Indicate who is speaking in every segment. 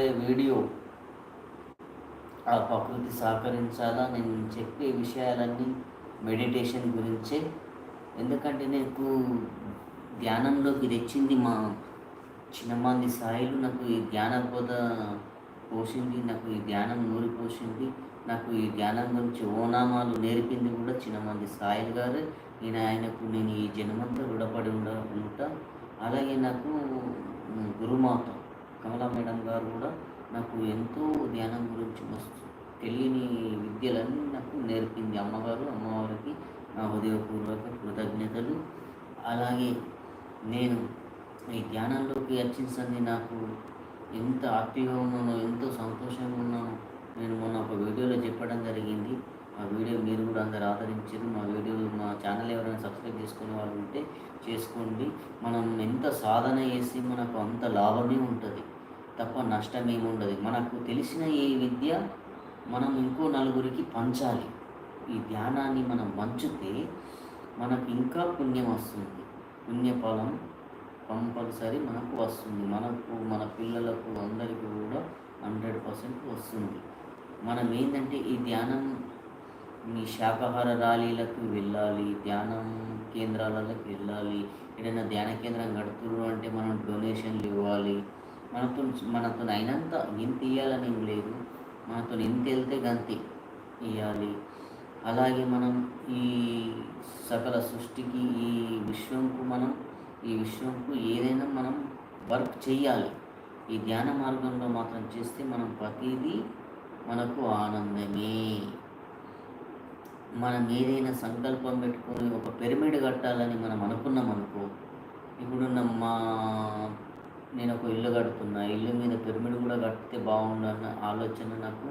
Speaker 1: చెప్పబోయే వీడియో. ఆ ప్రకృతి సహకరించాలా? నేను చెప్పే విషయాలన్నీ మెడిటేషన్ గురించే. ఎందుకంటే నాకు ధ్యానంలోకి తెచ్చింది మా చిన్నమంది సాయిలు. నాకు ఈ ధ్యాన బోధ పోసింది నాకు ఈ ధ్యానం నూరి పోసింది నాకు ఈ ధ్యానం గురించి ఓనామాలు నేర్పింది కూడా చిన్నమంది సాయిలు గారు. నేను ఆయనకు నేను ఈ జన్మంతా రుణపడి ఉండ ఉంటా. అలాగే నాకు ఉమ్, గురుమాత కమలా మేడం గారు కూడా నాకు ఎంతో ధ్యానం గురించి మస్తు తెలియని విద్యలన్నీ నాకు నేర్పింది. అమ్మగారు అమ్మవారికి నా హృదయపూర్వక కృతజ్ఞతలు. అలాగే నేను ఈ ధ్యానంలోకి వచ్చింది నాకు ఎంత హ్యాపీగా ఉన్నానో ఎంతో సంతోషంగా ఉన్నానో నేను మొన్న ఒక వీడియోలో చెప్పడం జరిగింది. ఆ వీడియో మీరు కూడా అందరు ఆదరించారు. మా వీడియో మా ఛానల్ ఎవరైనా సబ్స్క్రైబ్ చేసుకునే వాళ్ళు ఉంటే చేసుకోండి. మనం ఎంత సాధన చేసి మనకు అంత లాభమే ఉంటుంది. తప్ప నష్టం ఏముండదు మనకు తెలిసిన ఈ విద్య మనం ఇంకో నలుగురికి పంచాలి. ఈ ధ్యానాన్ని మనం పంచితే మనకు ఇంకా పుణ్యం వస్తుంది. పుణ్యఫలం కంపల్సరీ మనకు వస్తుంది. మనకు మన పిల్లలకు అందరికీ కూడా హండ్రెడ్ పర్సెంట్ వస్తుంది. మనం ఏంటంటే ఈ ధ్యానం మీ శాకాహార ర్యాలీలకు వెళ్ళాలి ధ్యానం కేంద్రాలకు వెళ్ళాలి. ఏదైనా ధ్యాన కేంద్రం కడుతున్నారు అంటే మనం డొనేషన్లు ఇవ్వాలి. మనతో మనతో అయినంత ఇంత ఇవ్వాలని ఏం లేదు. మనతో ఎంత వెళ్తే గంతి ఇవ్వాలి అలాగే మనం ఈ సకల సృష్టికి ఈ విశ్వంకు మనం ఈ విశ్వంకు ఏదైనా మనం వర్క్ చేయాలి ఈ ధ్యాన మార్గంలో మాత్రం చేస్తే మనం ప్రతిదీ మనకు ఆనందమే. మనం ఏదైనా సంకల్పం పెట్టుకొని ఒక పిరమిడ్ కట్టాలని మనం అనుకున్నాం అనుకో ఇప్పుడున్న మా నేను ఒక ఇల్లు కడుతున్నా. ఇల్లు మీద పిరమిడ్ కూడా కడితే బాగుండు అన్న ఆలోచన నాకు.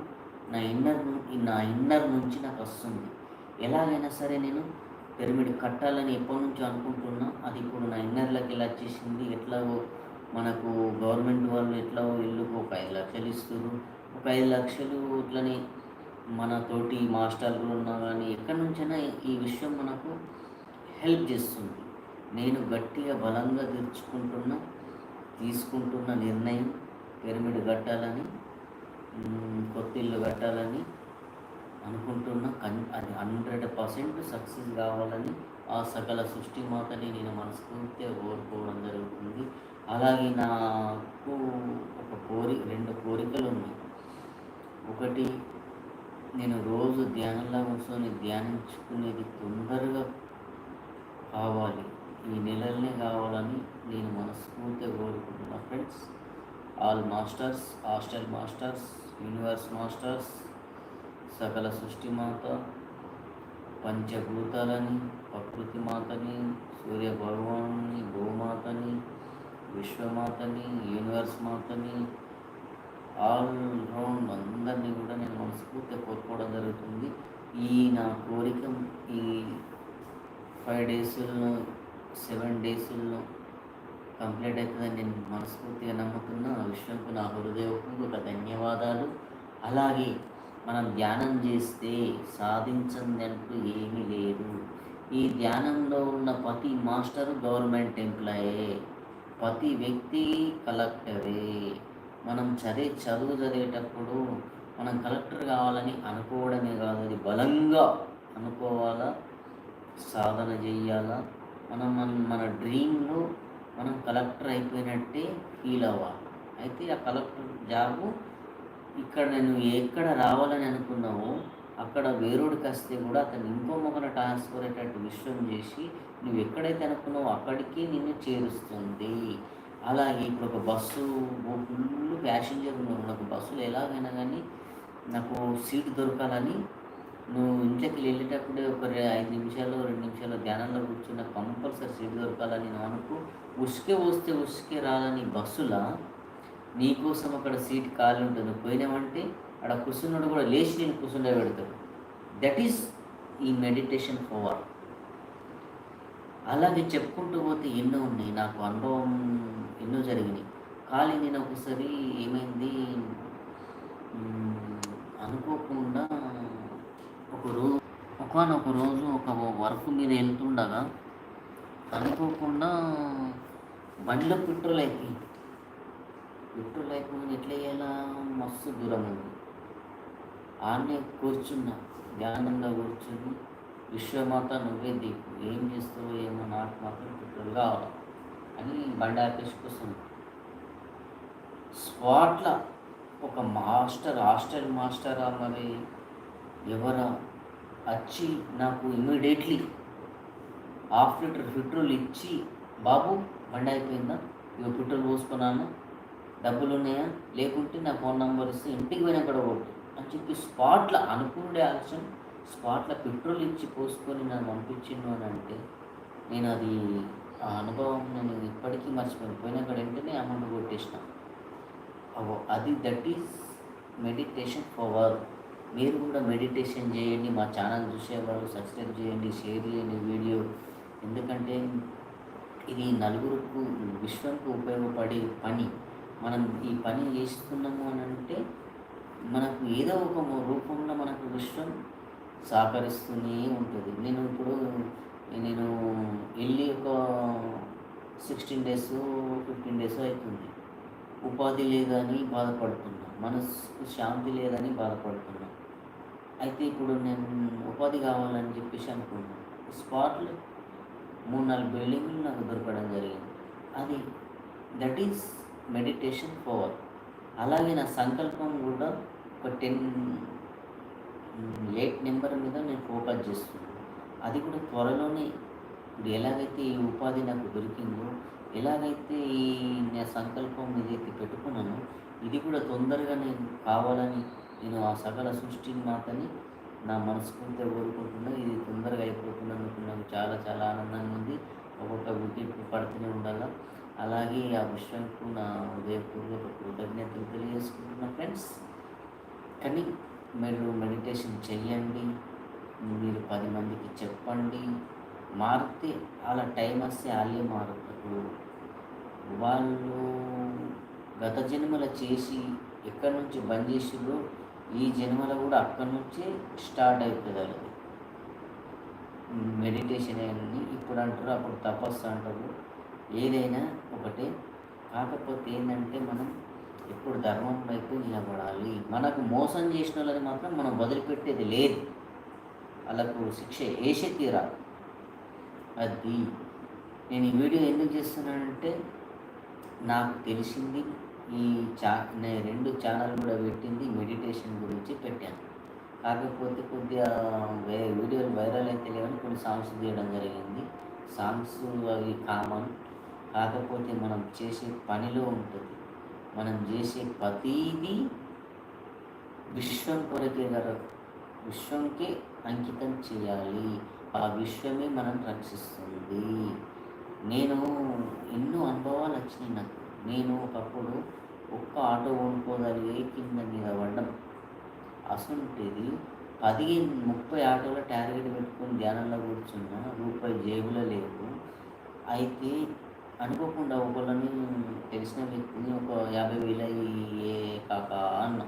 Speaker 1: నా ఇన్నర్ నా ఇన్నర్ నుంచి నాకు వస్తుంది. ఎలాగైనా సరే నేను పిరమిడ్ కట్టాలని ఎప్పటి నుంచో అనుకుంటున్నా. అది ఇప్పుడు నా ఇన్నర్లోకి ఎలా వచ్చేసింది. ఎట్లాగో మనకు గవర్నమెంట్ వాళ్ళు ఎట్లాగో ఇల్లుకు ఒక ఐదు లక్షలు ఇస్తారు ఒక ఐదు లక్షలు ఇట్లని మన తోటి మాస్టర్లు ఉన్నా కానీ ఎక్కడి నుంచైనా ఈ విషయం మనకు హెల్ప్ చేస్తుంది. నేను గట్టిగా బలంగా తెరుచుకుంటున్న. తీసుకుంటున్న నిర్ణయం పిరమిడ్ కట్టాలని కొత్త ఇల్లు కట్టాలని అనుకుంటున్నా. కన్ అది హండ్రెడ్ పర్సెంట్ సక్సెస్ కావాలని ఆ సకల సృష్టి మాతని నేను మనస్ఫూర్తిగా కోరుకోవడం జరుగుతుంది. అలాగే నాకు ఒక కోరి రెండు కోరికలు ఉన్నాయి. ఒకటి నేను రోజు ధ్యానంలో కూర్చొని ధ్యానించుకునేది తొందరగా కావాలి. ఈ నెలలనే కావాలని నేను మనస్ఫూర్తిగా కోరుకుంటున్నా friends. All masters hostel masters universe masters సకల సృష్టి మాత పంచభూతాలని ప్రకృతి మాతని సూర్య భగవాన్ని భూమాతని విశ్వమాతని యూనివర్స్ మాతని ఆల్ రౌండ్ అందరినీ కూడా నేను మనస్ఫూర్తిగా కోరుకోవడం జరుగుతుంది. ఈ నా కోరిక ఈ ఫైవ్ డేస్లో సెవెన్ డేస్లో కంప్లీట్ అవుతుందని నేను మనస్ఫూర్తిగా నమ్ముతున్నా. ఆ విషయంకు నా హృదయపూర్వక ధన్యవాదాలు. అలాగే మనం ధ్యానం చేస్తే సాధించదంటూ ఏమీ లేదు. ఈ ధ్యానంలో ఉన్న ప్రతి మాస్టర్ గవర్నమెంట్ ఎంప్లాయే ప్రతి వ్యక్తి కలెక్టరే. మనం చదివే చదువు చదివేటప్పుడు మనం కలెక్టర్ కావాలని అనుకోవడమే కాదు అది బలంగా అనుకోవాలా? సాధన చేయాలా? మనం మనం మన డ్రీమ్లో మనం కలెక్టర్ అయిపోయినట్టే ఫీల్ అవ్వాలి. అయితే ఆ కలెక్టర్ జాబు ఇక్కడ నేను ఎక్కడ రావాలని అనుకున్నావో అక్కడ వేరోడికి వస్తే కూడా అతను ఇంకో మొక్కన ట్రాన్స్ఫర్ అయ్యేటట్టు విషయం చేసి నువ్వు ఎక్కడైతే అనుకున్నావో అక్కడికి నిన్ను చేరుస్తుంది. అలాగే ఇప్పుడు ఒక బస్సు ఫుల్ ప్యాసింజర్ ఉన్నారు నాకు బస్సులు ఎలాగైనా కానీ నాకు సీట్ దొరకాలని నువ్వు ఇంట్లోకి వెళ్ళేటప్పుడు ఒక ఐదు నిమిషాలు రెండు నిమిషాలు ధ్యానంలో కూర్చున్న కంపల్సరీ సీట్ దొరకాలని నువ్వు అనుకో ఉసుకే వస్తే ఉసుకే రాలని బస్సులా? నీకోసం అక్కడ సీట్ ఖాళీ ఉంటుంది పోయినామంటే అక్కడ కూర్చున్నాడు కూడా లేచి నేను కూర్చుండే పెడతాడు. దట్ ఈస్ ఈ మెడిటేషన్ పవర్ అలాగే చెప్పుకుంటూ పోతే ఎన్నో ఉన్నాయి. నాకు అనుభవం ఎన్నో జరిగినాయి. ఖాళీ నేను ఒకసారి ఏమైంది? అనుకోకుండా ఒక రోజు ఒకనొక రోజు ఒక వర్క్ మీద వెళ్తుండగా అనుకోకుండా బండిలో పెట్రోల్ అయిపోయింది. పెట్రోల్ అయిపోయింది ఎట్లా వేయాలా మస్తు దూరం ఉంది. ఆడనే కూర్చున్నా. ధ్యానంగా కూర్చుని విశ్వమాత నువ్వే దిక్కు ఏం చేస్తావో ఏమో నాకు మాత్రం పెట్రోల్ కావాలి అని బండి ఆపేసి కూర్చున్నా. స్పాట్ల ఒక మాస్టర్ హాస్టల్ మాస్టరా మరి? ఎవరా? వచ్చి నాకు ఇమీడియట్లీ హాఫ్ లీటర్ పెట్రోల్ ఇచ్చి బాబు బండి అయిపోయిందా? ఇక పెట్రోల్ పోసుకున్నాను. డబ్బులు ఉన్నాయా? లేకుంటే నా ఫోన్ నెంబర్ ఇస్తే ఇంటికి పోయినా కూడా కొట్టు అని చెప్పి స్పాట్లో అనుకునే ఆలోచన స్పాట్లో పెట్రోల్ ఇచ్చి పోసుకొని నన్ను పంపించిండు అని అంటే నేను అది ఆ అనుభవం నేను ఇప్పటికీ మర్చిపోయాను కూడా వెంటనే అమౌంట్ కొట్టేసిన. అది దట్ ఈస్ మెడిటేషన్ ఫర్ మీరు కూడా మెడిటేషన్ చేయండి మా ఛానల్ చూసేవాళ్ళు సబ్స్క్రైబ్ చేయండి షేర్ చేయండి వీడియో ఎందుకంటే ఇది నలుగురుకు విశ్వంకు ఉపయోగపడే పని. మనం ఈ పని చేస్తున్నాము అని అంటే మనకు ఏదో ఒక రూపంలో మనకు విశ్వం సహకరిస్తూనే ఉంటుంది. నేను ఇప్పుడు నేను వెళ్ళి ఒక సిక్స్టీన్ డేస్ ఫిఫ్టీన్ డేస్ అవుతుంది. ఉపాధి లేదని బాధపడుతున్నా మనసుకు శాంతి లేదని బాధపడుతున్నాను. అయితే ఇప్పుడు నేను ఉపాధి కావాలని చెప్పేసి అనుకున్నాను స్పాట్లో మూడు నాలుగు బిల్డింగ్లు నాకు దొరకడం జరిగింది. అది దట్ ఈస్ మెడిటేషన్ పవర్ అలాగే నా సంకల్పం కూడా ఒక టెన్ ఎయిట్ నెంబర్ మీద నేను ఫోకస్ చేస్తున్నాను అది కూడా త్వరలోనే ఇప్పుడు ఎలాగైతే ఈ ఉపాధి నాకు దొరికిందో ఎలాగైతే ఈ నా సంకల్పం ఏదైతే పెట్టుకున్నానో ఇది కూడా తొందరగా నేను కావాలని నేను ఆ సకల సృష్టిని మాత్రని నా మనస్ఫూర్తిగా కోరుకుంటున్నా. ఇది తొందరగా అయిపోతున్నందుకు నాకు చాలా చాలా ఆనందంగా ఉంది. ఒక్కొక్క వికెట్ పడుతూనే ఉండాలి? అలాగే ఆ విషయంకు నా హృదయపూర్వక కృతజ్ఞతలు తెలియజేసుకుంటున్నా ఫ్రెండ్స్. కానీ మీరు మెడిటేషన్ చెయ్యండి. మీరు పది మందికి చెప్పండి. మారితే అలా టైం వస్తే వాళ్ళే మారుతారు వాళ్ళు గత జన్మల చేసి ఎక్కడి నుంచి బంద్ చేసిరో ఈ జన్మలో కూడా అక్కడి నుంచే స్టార్ట్ అయిపోతుంది అది. మెడిటేషన్ అయింది ఇప్పుడు అంటారు అప్పుడు తపస్సు అంటారు. ఏదైనా ఒకటే. కాకపోతే ఏంటంటే మనం ఎప్పుడు ధర్మం వైపు నిలబడాలి. మనకు మోసం చేసిన వాళ్ళని మాత్రం మనం వదిలిపెట్టేది లేదు. వాళ్ళకు శిక్ష వేసే తీరా అది. నేను ఈ వీడియో ఎందుకు చేస్తున్నానంటే నాకు తెలిసింది ఈ చా నేను రెండు ఛానల్ కూడా పెట్టింది మెడిటేషన్ గురించి పెట్టాను. కాకపోతే కొద్దిగా వే వీడియోలు వైరల్ అయితే లేవని కొన్ని సాంగ్స్ తీయడం జరిగింది. సాంగ్స్ అవి కామన్ కాకపోతే మనం చేసే పనిలో ఉంటుంది. మనం చేసే ప్రతీది విశ్వం కొరకే కదా. విశ్వంకే అంకితం చేయాలి. ఆ విశ్వమే మనం రక్షిస్తుంది. నేను ఎన్నో అనుభవాలు వచ్చినాయి నాకు. నేను ఒకప్పుడు ఒక్క ఆటో కొనుక్కోగలిగే కింద మీద పడ్డం? అసలుంటిది పదిహేను ముప్పై ఆటోలో టార్గెట్ పెట్టుకొని ధ్యానంలో కూర్చున్న రూపాయి జేబులో లేవు అయితే అనుకోకుండా ఒకళ్ళని తెలిసిన వ్యక్తిని ఒక యాభై వేల ఏ కాక అన్న.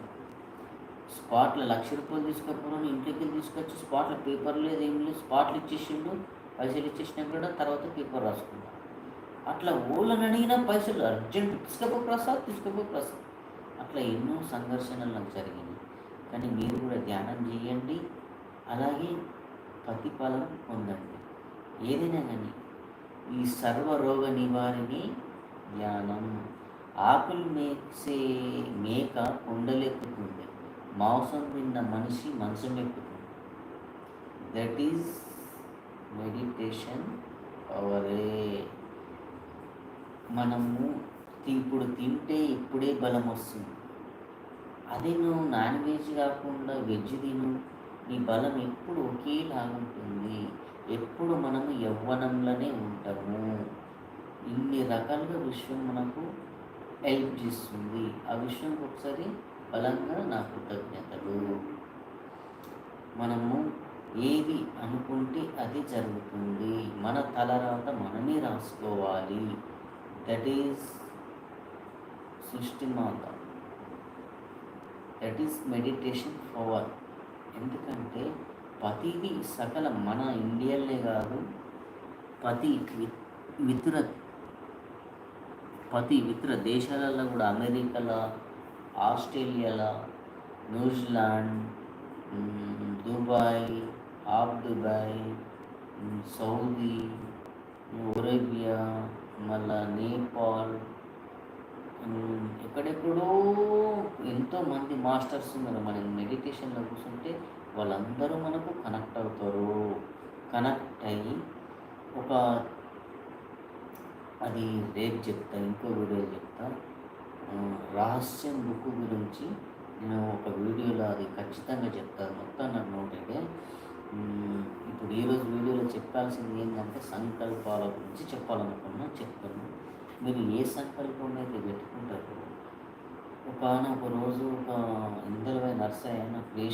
Speaker 1: స్పాట్లో లక్ష రూపాయలు తీసుకపోవడం ఇంట్లోకి తీసుకొచ్చి స్పాట్లో పేపర్ లేదు ఏం లేదు స్పాట్లు ఇచ్చేసిండు పైసలు ఇచ్చేసినా కూడా తర్వాత పేపర్ రాసుకుంటాం అట్లా ఊళ్ళని అడిగినా పైసలు అర్జెంట్ తీసుకపో ప్రసాద్ తీసుకపో ప్రసాద్. అట్లా ఎన్నో సంఘర్షణలు నాకు జరిగినాయి. కానీ మీరు కూడా ధ్యానం చేయండి. అలాగే ప్రతిఫలం పొందండి. ఏదైనా కానీ ఈ సర్వరోగ నివారిణి ధ్యానం ఆకులు మేసే మేక కొండలెక్కుతుంది. మాంసం తిన్న మనిషి మంచం ఎక్కుతుంది. దట్ ఈజ్ మెడిటేషన్ అవరే మనము ఇప్పుడు తింటే ఇప్పుడే బలం వస్తుంది. అదే నువ్వు నాన్ వెజ్ కాకుండా వెజ్ తిను నీ బలం ఎప్పుడు ఒకేలాగా ఉంటుంది. ఎప్పుడు మనము యవ్వనంలోనే ఉంటాము. ఇన్ని రకాలుగా విశ్వం మనకు హెల్ప్ చేస్తుంది. ఆ విషయం ఒకసారి బలంగా నా కృతజ్ఞతలు. మనము ఏది అనుకుంటే అది జరుగుతుంది. మన తలరాత మనమే రాసుకోవాలి. దట్ ఈస్ సృష్టి మాత దట్ ఈస్ మెడిటేషన్ పవర్ ఎందుకంటే ప్రతిదీ సకల మన ఇండియన్లే కాదు పతి మిత్ర పతి ఇతర దేశాలలో కూడా అమెరికాలో ఆస్ట్రేలియాలో New Zealand Dubai of Dubai Saudi Arabia మళ్ళా నేపాల్ ఎక్కడెక్కడో ఎంతోమంది మాస్టర్స్ ఉన్నారు. మన మెడిటేషన్లో కూర్చుంటే వాళ్ళందరూ మనకు కనెక్ట్ అవుతారు. కనెక్ట్ అయ్యి ఒక అది రేపు చెప్తా ఇంకో వీడియో చెప్తా. రహస్యం బుక్ గురించి నేను ఒక వీడియోలో అది ఖచ్చితంగా చెప్తాను. మొత్తం నాకు నోట్ అయితే. ఇప్పుడు ఈరోజు వీడియోలో చెప్పాల్సింది ఏంటంటే సంకల్పాల గురించి చెప్పాలనుకున్నా చెప్తాను. మీరు ఏ సంకల్పం అయితే పెట్టుకుంటారు ఒక ఒక రోజు ఒక ఇందలవై నర్సయ్య నాకు ప్రియ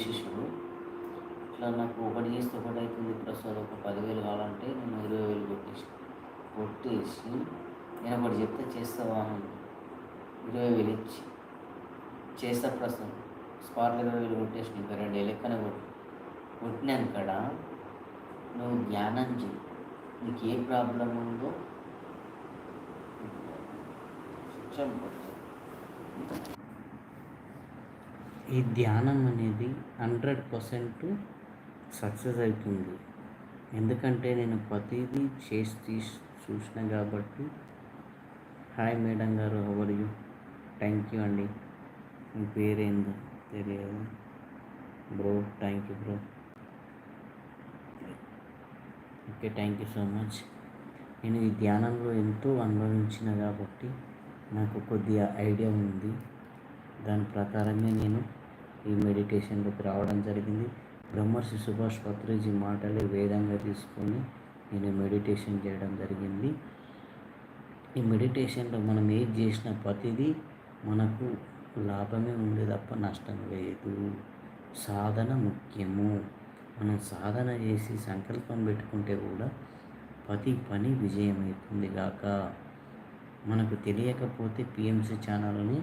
Speaker 1: ఇట్లా నాకు ఒకటి చేస్తే ఒకటి అవుతుంది ప్లస్ ఒక పదివేలు కావాలంటే నేను ఇరవై వేలు కొట్టేసి కొట్టేసి నేను ఒకటి చెప్తే చేస్తావా అని ఇరవై వేలు ఇచ్చి చేస్తా ప్రస్తుతం స్పాట్లో ఇరవై వేలు కొట్టేసి ఇంకా రెండు వేలు ఎక్కనే కొట్టినాను కదా. నువ్వు ధ్యానం చేయి నీకు ఏ ప్రాబ్లం ఉందో ఈ ధ్యానం అనేది హండ్రెడ్ పర్సెంట్ సక్సెస్ అవుతుంది. ఎందుకంటే నేను ప్రతిదీ చేసి తీసి చూసిన కాబట్టి హాయ్ మేడం గారు ఎవరు యూ థ్యాంక్ యూ అండి. మీ పేరేందో తెలియదు. Bro thank you bro okay thank you so much నేను ఈ ధ్యానంలో ఎంతో అనుభవించిన కాబట్టి నాకు కొద్దిగా ఐడియా ఉంది. దాని ప్రకారమే నేను ఈ మెడిటేషన్లోకి రావడం జరిగింది. బ్రహ్మర్షి సుభాష్ పత్రిజీ మాటలే వేదంగా తీసుకొని నేను మెడిటేషన్ చేయడం జరిగింది. ఈ మెడిటేషన్లో మనం ఏది చేసిన ప్రతిదీ మనకు లాభమే ఉండే తప్ప నష్టం లేదు. సాధన ముఖ్యము. మనం సాధన చేసి సంకల్పం పెట్టుకుంటే కూడా ప్రతి పని విజయమవుతుంది గాక. మనకు తెలియకపోతే పిఎంసి ఛానల్ని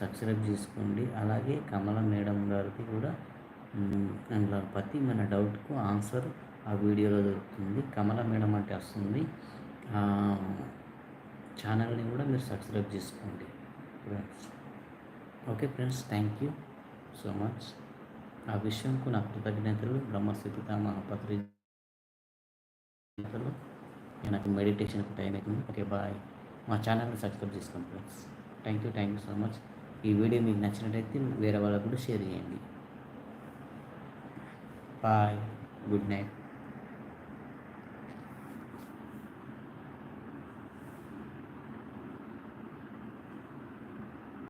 Speaker 1: సబ్స్క్రైబ్ చేసుకోండి. అలాగే కమల మేడం గారికి కూడా అందులో ప్రతి మన డౌట్కు ఆన్సర్ ఆ వీడియోలో దొరుకుతుంది. కమల మేడం అంటే వస్తుంది. ఛానల్ని కూడా మీరు సబ్స్క్రైబ్ చేసుకోండి. Friends okay friends thank you so much ఆ విషయంకు నా కృతజ్ఞతలు బ్రహ్మస్థితిత మహాపత్రి నాకు మెడిటేషన్కి టైం అవుతుంది ఓకే బాయ్. మా ఛానల్ని సబ్స్క్రైబ్ చేసుకోండి friends. Thank you thank you so much. ఈ వీడియో మీకు నచ్చినట్టయితే వేరే వాళ్ళకు కూడా షేర్ చేయండి. బాయ్. Good night.